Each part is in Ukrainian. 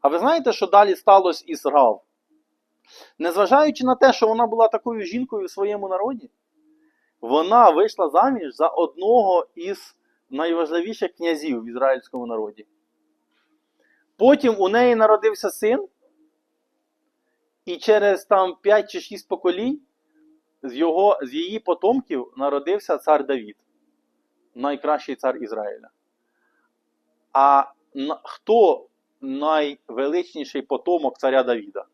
А ви знаєте, що далі сталося із Рав? Незважаючи на те, що вона була такою жінкою в своєму народі, вона вийшла заміж за одного із найважливіших князів в ізраїльському народі. Потім у неї народився син, і через там 5 чи 6 поколінь з, його, з її потомків народився цар Давід, найкращий цар Ізраїля. А хто найвеличніший потомок царя Давіда?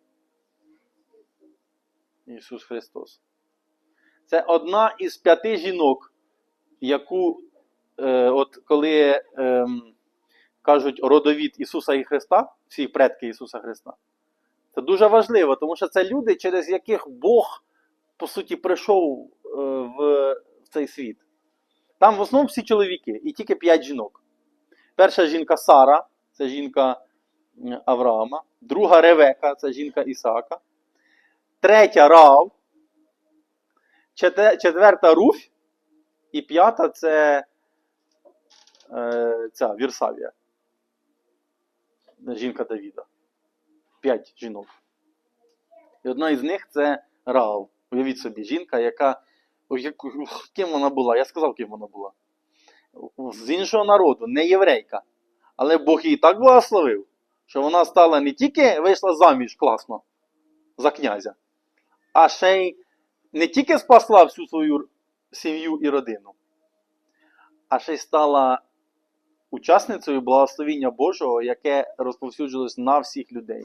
Ісус Христос. Це одна із п'яти жінок, яку, е, от коли ем, кажуть родовід Ісуса і Христа, всі предки Ісуса Христа, це дуже важливо, тому що це люди, через яких Бог, по суті, прийшов е, в, в цей світ. Там в основному всі чоловіки, і тільки п'ять жінок. Перша жінка Сара, це жінка Авраама, друга Ревека, це жінка Ісаака, третя Рав, четверта Руфь, і п'ята це е, ця Вірсавія. Жінка Давіда. П'ять жінок. І одна із них це Раав. Уявіть собі, жінка, яка. Ким вона була? Я сказав, ким вона була. З іншого народу, не єврейка. Але Бог її так благословив, що вона стала не тільки вийшла заміж класно за князя, а ще й не тільки спасла всю свою сім'ю і родину, а ще й стала учасницею благословіння Божого, яке розповсюджилось на всіх людей.